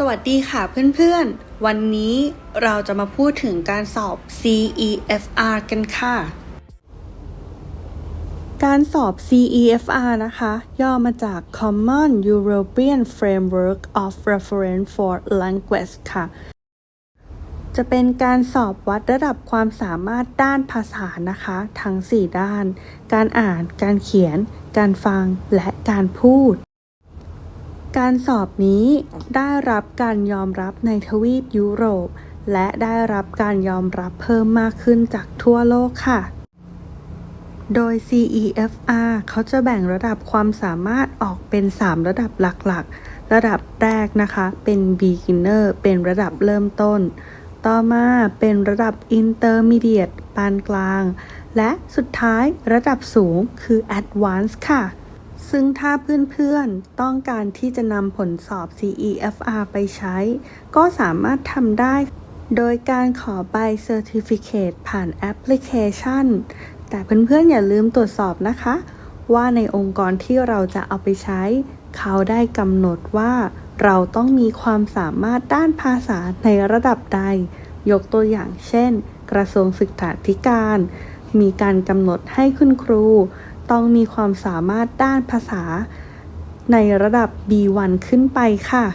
สวัสดีค่ะเพื่อนๆ วันนี้เราจะมาพูดถึงการสอบ CEFR กันค่ะ การสอบ CEFR นะคะ ย่อมาจาก Common European Framework of Reference for Language ค่ะ จะเป็นการสอบวัดระดับความสามารถด้านภาษานะคะ ทั้ง 4 ด้าน การอ่าน การเขียน การฟัง และการพูด การสอบนี้ได้รับการยอมรับในทวีปยุโรป และได้รับการยอมรับเพิ่มมากขึ้นจากทั่วโลกค่ะ โดย CEFR เขาจะแบ่งระดับความสามารถออกเป็น 3 ระดับหลักๆ ระดับแรกนะคะ เป็น beginner เป็นระดับเริ่มต้น ต่อมาเป็นระดับ intermediate ปานกลาง และสุดท้ายระดับสูงคือ advanced ค่ะ ซึ่งถ้าเพื่อนๆ ต้องการที่จะนำผลสอบ CEFR ไปใช้ ก็สามารถทำได้ โดยการขอใบ Certificate ผ่านแอปพลิเคชัน แต่เพื่อนๆ อย่าลืมตรวจสอบนะคะ ว่าในองค์กรที่เราจะเอาไปใช้ เขาได้กำหนดว่า เราต้องมีความสามารถด้านภาษาในระดับใด ยกตัวอย่างเช่น กระทรวงศึกษาธิการ มีการกำหนดให้คุณครู ต้องมีความสามารถด้านภาษา ในระดับ B1 ขึ้นไปค่ะ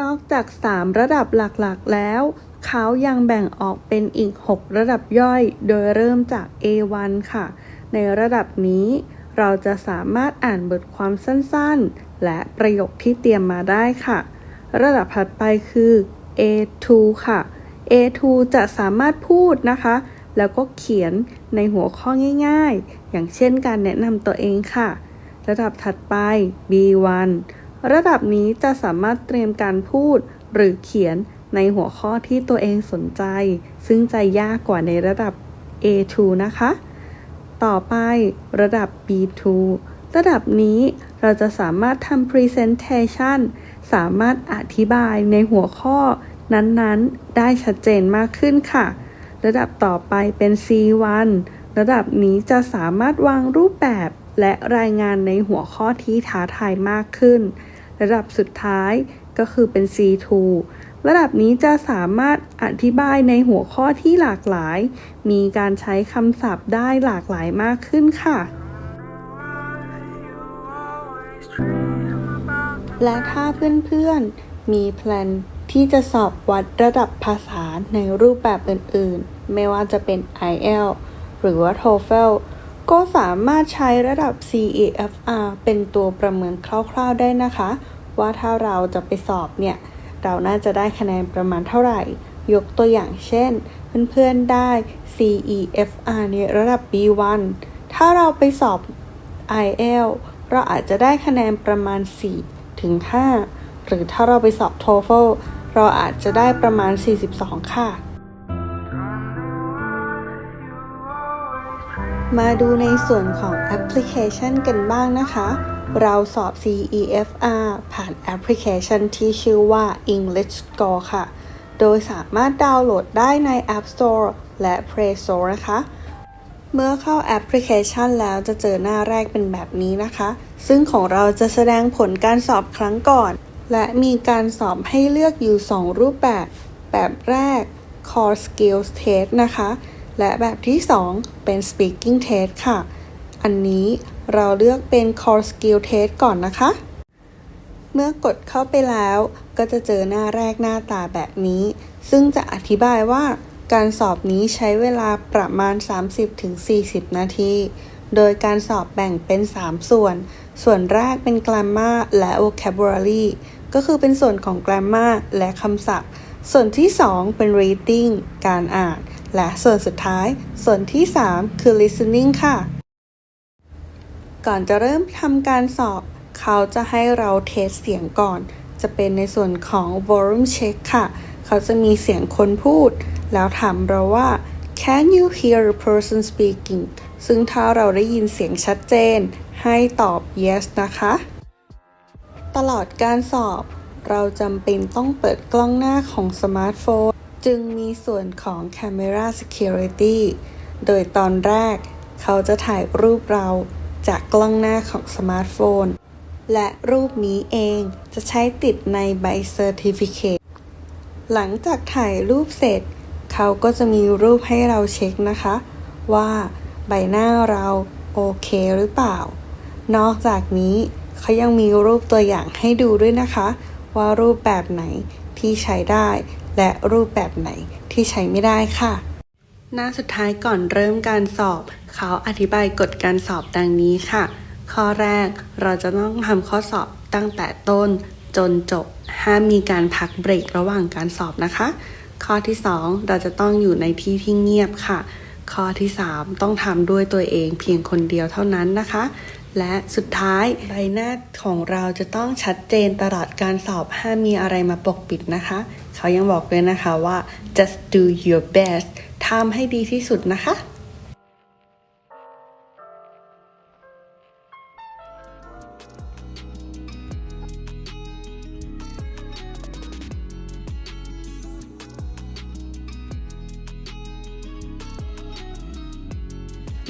นอกจาก 3 ระดับหลักๆแล้ว เขายังแบ่งออกเป็นอีก 6 ระดับย่อย โดยเริ่มจาก A1 ค่ะ ในระดับนี้เราจะสามารถอ่านบทความสั้นๆ และประโยคที่เตรียมมาได้ค่ะ ระดับถัดไปคือ A2 ค่ะ A2 จะสามารถพูดนะคะ แล้วก็เขียนในหัวข้อง่ายๆ อย่างเช่นการแนะนำตัวเองค่ะ ระดับถัดไป B1 ระดับนี้จะสามารถเตรียมการพูดหรือเขียนในหัวข้อที่ตัวเองสนใจ ซึ่งจะยากกว่าในระดับ A2 นะคะ ต่อไประดับ B2 ระดับนี้เราจะสามารถทำ Presentation สามารถอธิบายในหัวข้อนั้นๆ ได้ชัดเจนมากขึ้นค่ะ ระดับต่อไปเป็น C1 ระดับนี้จะสามารถวางรูปแบบและรายงานในหัวข้อที่ท้าทายมากขึ้น ระดับสุดท้ายก็คือเป็น C2 ระดับนี้จะสามารถอธิบายในหัวข้อที่หลากหลาย มีการใช้คำศัพท์ได้หลากหลายมากขึ้นค่ะ และถ้าเพื่อนๆ มีแพลน ที่จะสอบวัดระดับภาษาในรูปแบบอื่นๆ ไม่ว่าจะเป็น IELTS หรือว่า TOEFL ก็สามารถใช้ระดับ CEFR เป็นตัวประเมินคร่าวๆได้นะคะ ว่าถ้าเราจะไปสอบเนี่ย เราน่าจะได้คะแนนประมาณเท่าไหร่ ยกตัวอย่างเช่น เพื่อนๆได้ CEFR ในระดับ B1 ถ้าเราไปสอบ IELTS เราอาจจะได้คะแนนประมาณ 4 ถึง 5 หรือถ้าเราไปสอบ TOEFL เราอาจจะได้ประมาณ 42 ค่ะ มาดูในส่วนของแอปพลิเคชันกันบ้างนะคะ เราสอบ CEFR ผ่านแอปพลิเคชันที่ชื่อว่า English Score ค่ะ โดยสามารถดาวน์โหลดได้ใน App Store และ Play Store นะคะเมื่อเข้าแอปพลิเคชันแล้วจะเจอหน้าแรกเป็นแบบนี้นะคะ ซึ่งของเราจะแสดงผลการสอบครั้งก่อน และมีการสอบให้เลือกอยู่ 2 รูปแบบ แบบแรก Core Skills Test นะคะ และแบบที่ 2 เป็น Speaking Test ค่ะ อันนี้เราเลือกเป็น Core Skill Test ก่อนนะคะ เมื่อกดเข้าไปแล้ว ก็จะเจอหน้าแรกหน้าตาแบบนี้ ซึ่งจะอธิบายว่าการสอบนี้ใช้เวลาประมาณ 30-40 นาที โดยการสอบแบ่งเป็น 3 ส่วน ส่วนแรกเป็น Grammar และ Vocabulary ก็คือเป็นส่วนของ Grammar และคำศัพท์ ส่วนที่ 2 เป็น Reading การอ่าน และส่วนสุดท้าย ส่วนที่ 3 คือ Listening ค่ะ ก่อนจะเริ่มทำการสอบ เขาจะให้เราเทสเสียงก่อน จะเป็นในส่วนของ volume check ค่ะ เขาจะมีเสียงคนพูด แล้วถามเราว่า can you hear a person speaking ซึ่งถ้าเราได้ยินเสียงชัดเจน ให้ตอบ yes นะคะ ตลอดการสอบ เราจำเป็นต้องเปิดกล้องหน้าของสมาร์ทโฟน จึงมีส่วนของ Camera Security โดยตอนแรก เขาจะถ่ายรูปเราจากกล้องหน้าของสมาร์ทโฟน และรูปนี้เองจะใช้ติดในใบเซอร์ติฟิเคตหลังจากถ่ายรูปเสร็จ เขาก็จะมีรูปให้เราเช็คนะคะ ว่าใบหน้าเราโอเคหรือเปล่า นอกจากนี้ เขายังมีรูปตัวอย่างให้ดูด้วยนะคะ ว่ารูปแบบไหนที่ใช้ได้ และรูปแบบไหนที่ใช้ไม่ได้ค่ะ หน้าสุดท้ายก่อนเริ่มการสอบ เขาอธิบายกฎการสอบดังนี้ค่ะ ข้อแรกเราจะต้องทำข้อสอบตั้งแต่ต้นจนจบ ห้ามมีการพักเบรกระหว่างการสอบนะคะ ข้อที่ 2 เราจะต้องอยู่ในที่ที่เงียบค่ะ ข้อที่ 3 ต้องทำด้วยตัวเองเพียงคนเดียวเท่านั้นนะคะ และสุดท้ายใบหน้าของเราจะต้องชัดเจนตลอดการสอบห้ามมีอะไรมาปกปิดนะคะ เขายังบอกเลยนะคะว่า just do your best ทำให้ดีที่สุดนะคะ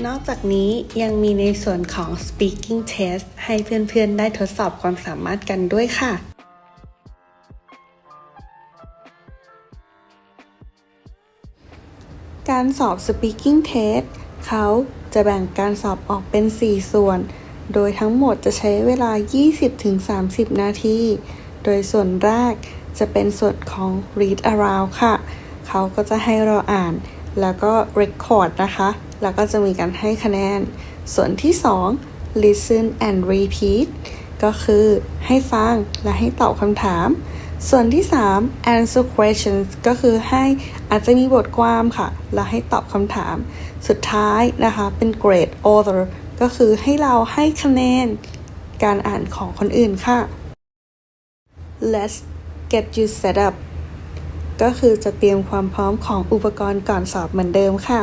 นอกจากนี้ยังมีในส่วนของ speaking test ให้เพื่อนๆ ได้ทดสอบความสามารถกันด้วยค่ะการสอบ speaking test เขาจะแบ่งการสอบออกเป็น 4 ส่วน โดยทั้งหมดจะใช้เวลา 20-30 นาที โดยส่วนแรกจะเป็นส่วนของ read aloud ค่ะ เขาก็จะให้เราอ่าน แล้วก็ record นะคะ แล้วก็จะมีการให้คะแนน ส่วนที่ 2 listen and repeat ก็คือให้ฟังและให้ตอบคำถาม ส่วนที่ 3 answer questions ก็คือให้อาจจะมีบทความค่ะ แล้วให้ตอบคำถาม สุดท้ายนะคะเป็น grade author ก็คือให้เราให้คะแนนการอ่านของคนอื่นค่ะ let's get you set up ก็คือจะเตรียมความพร้อมของอุปกรณ์ก่อนสอบเหมือนเดิมค่ะ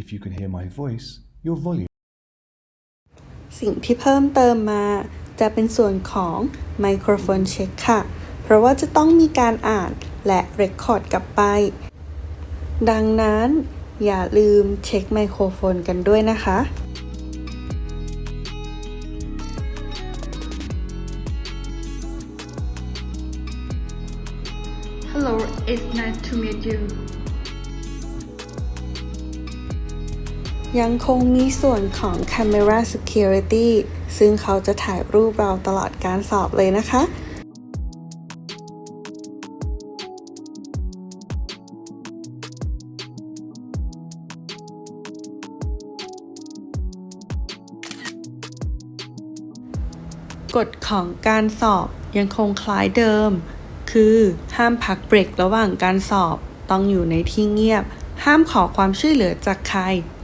If you can hear my voice, your volume สิ่งที่เพิ่มเติมมาจะเป็นส่วนของไมโครโฟนเช็คค่ะ เพราะว่าจะต้องมีการอ่านและเรคคอร์ดกลับไป ดังนั้นอย่าลืมเช็คไมโครโฟนกันด้วยนะคะ to meet you. ยังคงมีส่วนของ Camera Security ซึ่งเขาจะถ่ายรูปเราตลอดการสอบเลยนะคะ กฎของการสอบยังคงคล้ายเดิม คือห้ามพักเบรกระหว่างการสอบ ต้องอยู่ในที่เงียบ ห้ามขอความช่วยเหลือจากใคร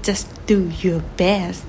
just do your best